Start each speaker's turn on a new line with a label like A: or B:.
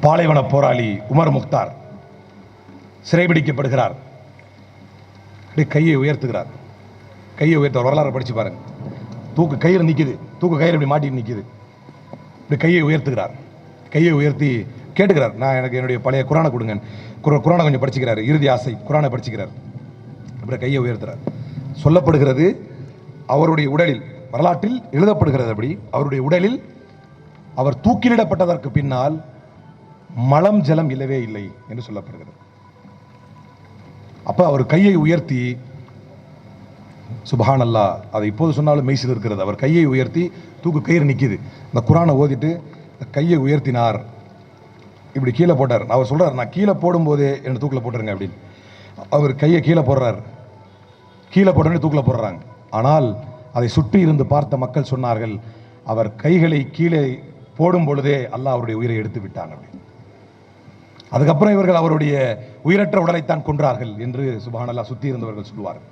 A: பாலைவன போராளி உமர் முக்தார் சிறைபிடிக்கப்படுகிறார். அப்படியே கையை உயர்த்துகிறார். கையை உயர்த்த வரலாறு படிச்சு பாருங்க. தூக்கு கயிறு நிற்கிது தூக்கு கயிறு இப்படி மாட்டி நிற்கிது இப்படி கையை உயர்த்துகிறார். கையை உயர்த்தி கேட்டுக்கிறார். நான் எனக்கு என்னுடைய பழைய குரானை கொடுங்க. குர- குரானை கொஞ்சம் படிச்சுக்கிறார். இறுதி ஆசை குரானை படிச்சுக்கிறார். அப்புறம் கையை உயர்த்துறார். சொல்லப்படுகிறது அவருடைய உடலில் வரலாற்றில் எழுதப்படுகிறது அப்படி அவருடைய உடலில் அவர் தூக்கிலிடப்பட்டதற்கு பின்னால் மலம் ஜலம் இல்லவே இல்லை என்று சொல்லப்படுகிறது. அப்ப அவர் கையை உயர்த்தி சுபஹான் அல்லா அதை இப்போது சொன்னாலும் மெய்சில் இருக்கிறது அவர் கையை உயர்த்தி தூக்கு கயிறு நிற்கிது இந்த குரானை ஓதிட்டு கையை உயர்த்தினார். இப்படி கீழே போட்டார். அவர் சொல்றார் நான் கீழே போடும்போதே என்னை தூக்கில் போட்டுருங்க அப்படின்னு. அவர் கையை கீழே போடுறார். கீழே போட்டோன்னே தூக்கில் போடுறாங்க. ஆனால் அதை சுற்றி இருந்து பார்த்த மக்கள் சொன்னார்கள் அவர் கைகளை கீழே போடும் பொழுதே அல்லாஹ் அவருடைய உயிரை எடுத்து விட்டாங்க அப்படின்னு. அதுக்கப்புறம் இவர்கள் அவருடைய உயிரற்ற உடலைத்தான் கொன்றார்கள் என்று சுபானல்லா சுற்றி இருந்தவர்கள் சொல்லுவார்கள்.